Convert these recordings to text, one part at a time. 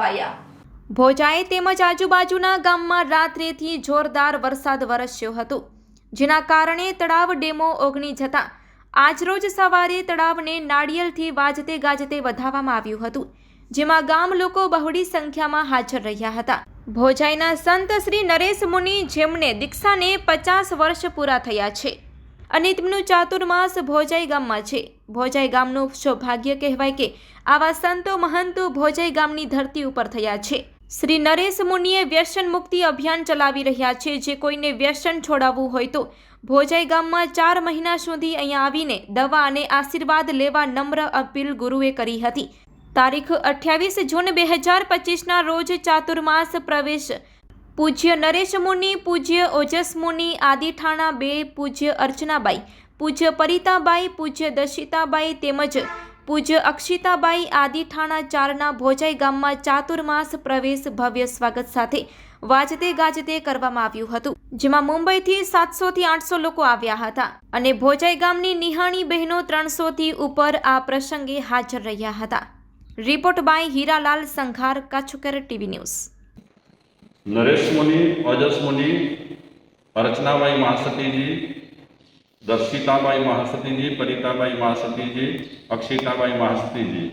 છવાયા ભોજાએ તેમજ આજુબાજુના ગામમાં રાત્રેથી જોરદાર વરસાદ વરસ્યો હતો, જેના કારણે તળાવ ડેમો ઓગણી જતા આજરોજ સવારે તળાવને નાળિયેરથી વાજતે ગાજતે વધાવવામાં આવ્યું હતું, જેમાં ગામ લોકો બહોળી સંખ્યામાં હાજર રહ્યા હતા. ભોજાઈના સંત શ્રી નરેશ મુનિ જેમને દીક્ષાને પચાસ વર્ષ પૂરા થયા છે. અને તેમનું ચાતુર્માસ ભોજાઈ ગામમાં છે. ભોજાઈ ગામનું સૌભાગ્ય કહેવાય કે આવા સંતો મહંતો ભોજાઈ ગામની ધરતી ઉપર થયા છે. શ્રી નરેશ મુનિએ વ્યસન મુક્તિ અભિયાન ચલાવી રહ્યા છે. જે કોઈને વ્યસન છોડાવવું હોય તો ભોજાઈ ગામમાં ચાર મહિના સુધી અહીંયા આવીને દવા અને આશીર્વાદ લેવા નમ્ર અપીલ ગુરુએ કરી હતી. તારીખ અઠ્યાવીસ જૂન બે હજાર પચીસના રોજ ચાતુર્માસ પ્રવેશ પૂજ્ય નરેશ મુનિ, પૂજ્ય ઓજસ મુનિ આદિઠાણા બે, પૂજ્ય અર્ચનાબાઈ, પૂજ્ય પરિતાબાઈ, પૂજ્ય દશિતાબાઈ તેમજ પૂજ્ય અક્ષિતાબાઈ આદિઠાણા ચારના ભોજાઈ ગામમાં ચાતુર્માસ પ્રવેશ ભવ્ય સ્વાગત સાથે વાજતે ગાજતે કરવામાં આવ્યું હતું, જેમાં મુંબઈથી સાતસોથી આઠસો લોકો આવ્યા હતા અને ભોજાઈ ગામની નિહાણી બહેનો ત્રણસોથી ઉપર આ પ્રસંગે હાજર રહ્યા હતા. Report by Hiralal Sanghar કચ્છકર TV news. Naresh Muni અજસ મુનિ અર્ચનાબાઈ મહાસતીજી દર્શિતાબાઈ મહાસતીજી પરિતાબાઈ મહાસતીજી અક્ષિતાબાઈ મહાસતીજી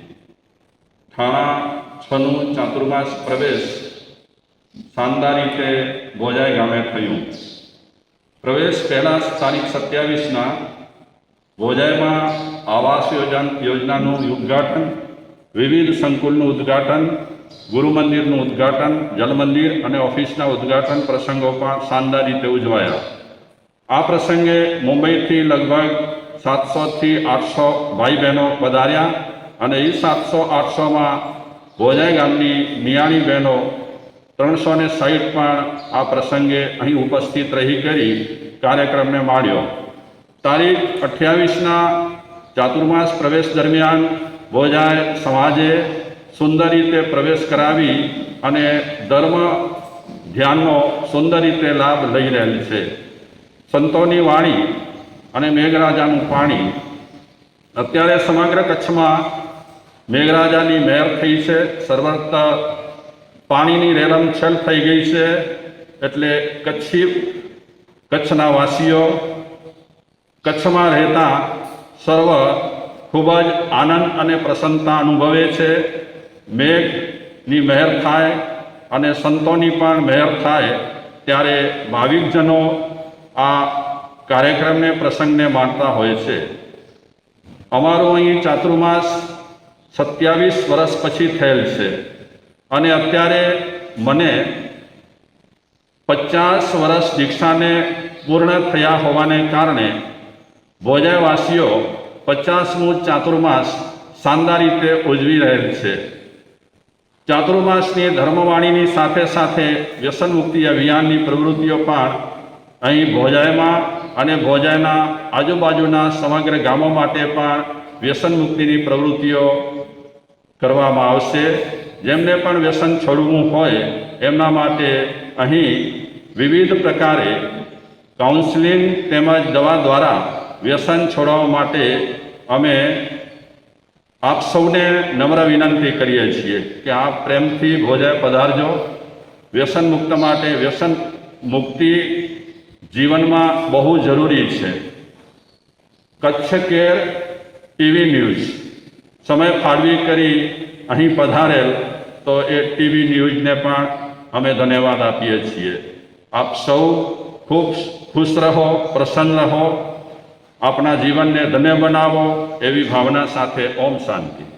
થાણા છનું ચાતુર્માસ પ્રવેશ શાનદાર રીતે ભોજાઈ ગામે થયું પ્રવેશ પહેલાં તારીખ સત્યાવીસના ભોજાઈમાં આવાસ યોજન યોજનાનું ઉદ્ઘાટન વિવિધ સંકુલનું ઉદ્ઘાટન ગુરુ મંદિરનું ઉદ્ઘાટન જલમંદિર અને ઓફિસના ઉદ્ઘાટન પ્રસંગો પણ શાનદાર રીતે ઉજવાયા. આ પ્રસંગે મુંબઈથી લગભગ સાતસોથી આઠસો ભાઈ બહેનો પધાર્યા અને એ સાતસો આઠસોમાં ભોજાઈ ગામની નિયાણી બહેનો ત્રણસો ને સાહીઠ પણ આ પ્રસંગે અહીં ઉપસ્થિત રહી કરી કાર્યક્રમને માણ્યો. તારીખ અઠ્યાવીસના ચાતુર્માસ પ્રવેશ દરમિયાન ભોજાય સમાજે સુંદર રીતે પ્રવેશ કરાવી અને ધર્મ ધ્યાનનો સુંદર રીતે લાભ લઈ રહેલ છે. સંતોની વાણી અને મેઘરાજાનું પાણી અત્યારે સમગ્ર કચ્છમાં મેઘરાજાની મહેર થઈ છે. સર્વત્ર પાણીની રેલમછેલ થઈ ગઈ છે. એટલે કચ્છી કચ્છના વાસીઓ કચ્છમાં રહેતા સર્વ ખૂબ જ આનંદ અને પ્રસન્નતા અનુભવે છે. મેઘની મહેર થાય અને સંતોની પણ મહેર થાય ત્યારે ભાવિકજનો આ કાર્યક્રમને, પ્રસંગને માણતા હોય છે. અમારું અહીં ચાતુર્માસ સત્યાવીસ વર્ષ પછી થયેલ છે અને અત્યારે મને પચાસ વર્ષ દીક્ષાને પૂર્ણ થયા હોવાને કારણે ભોજાવાસીઓ પચાસમું ચાતુર્માસ શાનદાર રીતે ઉજવી રહેલ છે. ચાતુર્માસની ધર્મવાણીની સાથે સાથે વ્યસન મુક્તિ અભિયાનની પ્રવૃત્તિઓ પણ અહીં ભોજાયમાં અને ભોજાયના આજુબાજુના સમગ્ર ગામો માટે પણ વ્યસન મુક્તિની પ્રવૃત્તિઓ કરવામાં આવશે. જેમને પણ વ્યસન છોડવું હોય, એમના માટે અહીં વિવિધ પ્રકારે કાઉન્સિલિંગ તેમજ દવા દ્વારા વ્યસન છોડવા માટે અમે આપ સૌને નમ્ર વિનંતી કરીએ છીએ કે આપ પ્રેમથી ભોજે પધારજો. વ્યસન મુક્ત માટે વ્યસન મુક્તિ જીવનમાં બહુ જરૂરી છે. Kutch care TV news. સમય ફાળવી કરી અહીં પધારેલ, તો એ ટીવી ન્યૂઝને પણ અમે ધન્યવાદ આપીએ છીએ. આપ સૌ ખૂબ ખુશ રહો, પ્રસન્ન રહો. આપણા જીવનને ધન્ય બનાવો એવી ભાવના સાથે ઓમ શાંતિ.